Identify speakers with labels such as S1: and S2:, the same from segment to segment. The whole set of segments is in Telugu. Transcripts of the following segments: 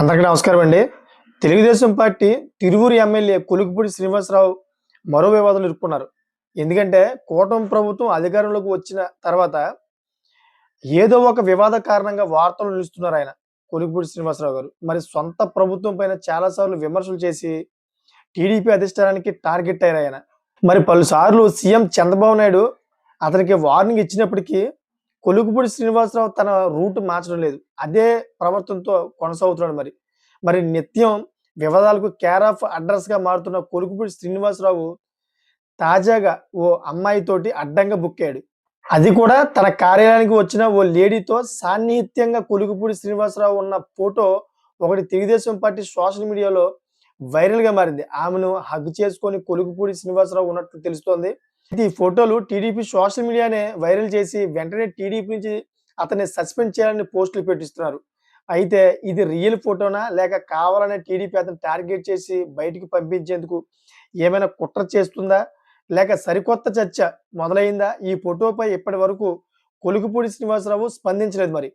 S1: అందరికీ నమస్కారం అండి. తెలుగుదేశం పార్టీ తిరువూరు ఎమ్మెల్యే కొలుకుపూడి శ్రీనివాసరావు మరో వివాదాలు ఇరుక్కున్నారు. ఎందుకంటే కూటమి ప్రభుత్వం అధికారంలోకి వచ్చిన తర్వాత ఏదో ఒక వివాద కారణంగా వార్తలు నిలుస్తున్నారు ఆయన కొలుకుపూడి శ్రీనివాసరావు గారు. మరి సొంత ప్రభుత్వం పైన చాలాసార్లు విమర్శలు చేసి టీడీపీ అధిష్టానానికి టార్గెట్ అయ్యారు ఆయన. మరి పలుసార్లు సీఎం చంద్రబాబు నాయుడు అతనికి వార్నింగ్ ఇచ్చినప్పటికీ కొలుగుపూడి శ్రీనివాసరావు తన రూట్ మార్చడం లేదు. అదే ప్రవర్తనతో కొనసాగుతున్నాడు మరి. మరి నిత్యం వివాదాలకు కేర్ ఆఫ్ అడ్రస్గా మారుతున్న కొలుగుపూడి శ్రీనివాసరావు తాజాగా ఓ అమ్మాయితోటి అడ్డంగా బుక్ అయ్యాడు. అది కూడా తన కార్యాలయానికి వచ్చిన ఓ లేడీతో సాన్నిహిత్యంగా కొలుకుపూడి శ్రీనివాసరావు ఉన్న ఫోటో ఒకటి తెలుగుదేశం పార్టీ సోషల్ మీడియాలో వైరల్గా మారింది. ఆమెను హగ్ చేసుకొని కొలుకుపూడి శ్రీనివాసరావు ఉన్నట్లు తెలుస్తోంది. ఈ ఫోటోలు టీడీపీ సోషల్ మీడియానే వైరల్ చేసి వెంటనే టీడీపీ నుంచి అతన్ని సస్పెండ్ చేయాలని పోస్టులు పెట్టిస్తున్నారు. అయితే ఇది రియల్ ఫోటోనా? లేక కావాలనే టీడీపీ అతను టార్గెట్ చేసి బయటికి పంపించేందుకు ఏమైనా కుట్ర చేస్తుందా? లేక సరికొత్త చర్చ మొదలైందా? ఈ ఫోటోపై ఇప్పటి వరకు కొలుకుపూడి శ్రీనివాసరావు స్పందించలేదు మరి.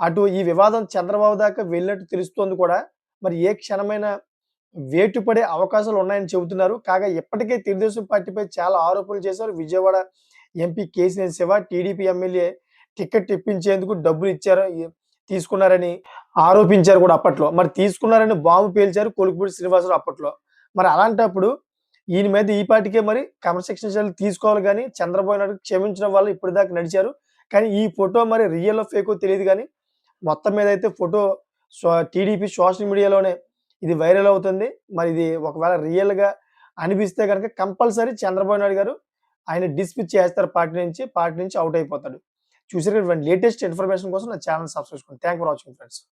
S1: అటు ఈ వివాదం చంద్రబాబు దాకా వెళ్ళినట్టు తెలుస్తోంది కూడా. మరి ఏ క్షణమైన వేటు పడే అవకాశాలు ఉన్నాయని చెబుతున్నారు. కాగా ఇప్పటికే తెలుగుదేశం పార్టీపై చాలా ఆరోపణలు చేశారు. Vijayawada MP KCR Shiva TDP MLA ticket ఇప్పించేందుకు డబ్బులు ఇచ్చారు తీసుకున్నారని ఆరోపించారు కూడా అప్పట్లో. మరి తీసుకున్నారని బాంబు పేల్చారు కొలుకుపూడి శ్రీనివాసరావు అప్పట్లో. మరి అలాంటప్పుడు ఈయన మీద ఈ పార్టీకే మరి క్రమశిక్షణ చర్యలు తీసుకోవాలి కానీ చంద్రబాబు నాయుడు క్షమించడం వల్ల ఇప్పటిదాకా నడిచారు. కానీ ఈ ఫోటో మరి రియల్ ఫేకో తెలియదు కానీ మొత్తం మీద అయితే ఫోటో టీడీపీ సోషల్ మీడియాలోనే ఇది వైరల్ అవుతుంది. మరి ఇది ఒకవేళ రియల్గా అనిపిస్తే కనుక కంపల్సరీ చంద్రబాబు నాయుడు గారు ఆయన డిస్మిస్ చేస్తారు పార్టీ నుంచి పార్టీ నుంచి అవుట్ అయిపోతాడు. చూసారు లేటెస్ట్ ఇన్ఫర్మేషన్ కోసం నా ఛానల్ సబ్స్క్రైబ్ చేసుకోండి. Thank for watching friends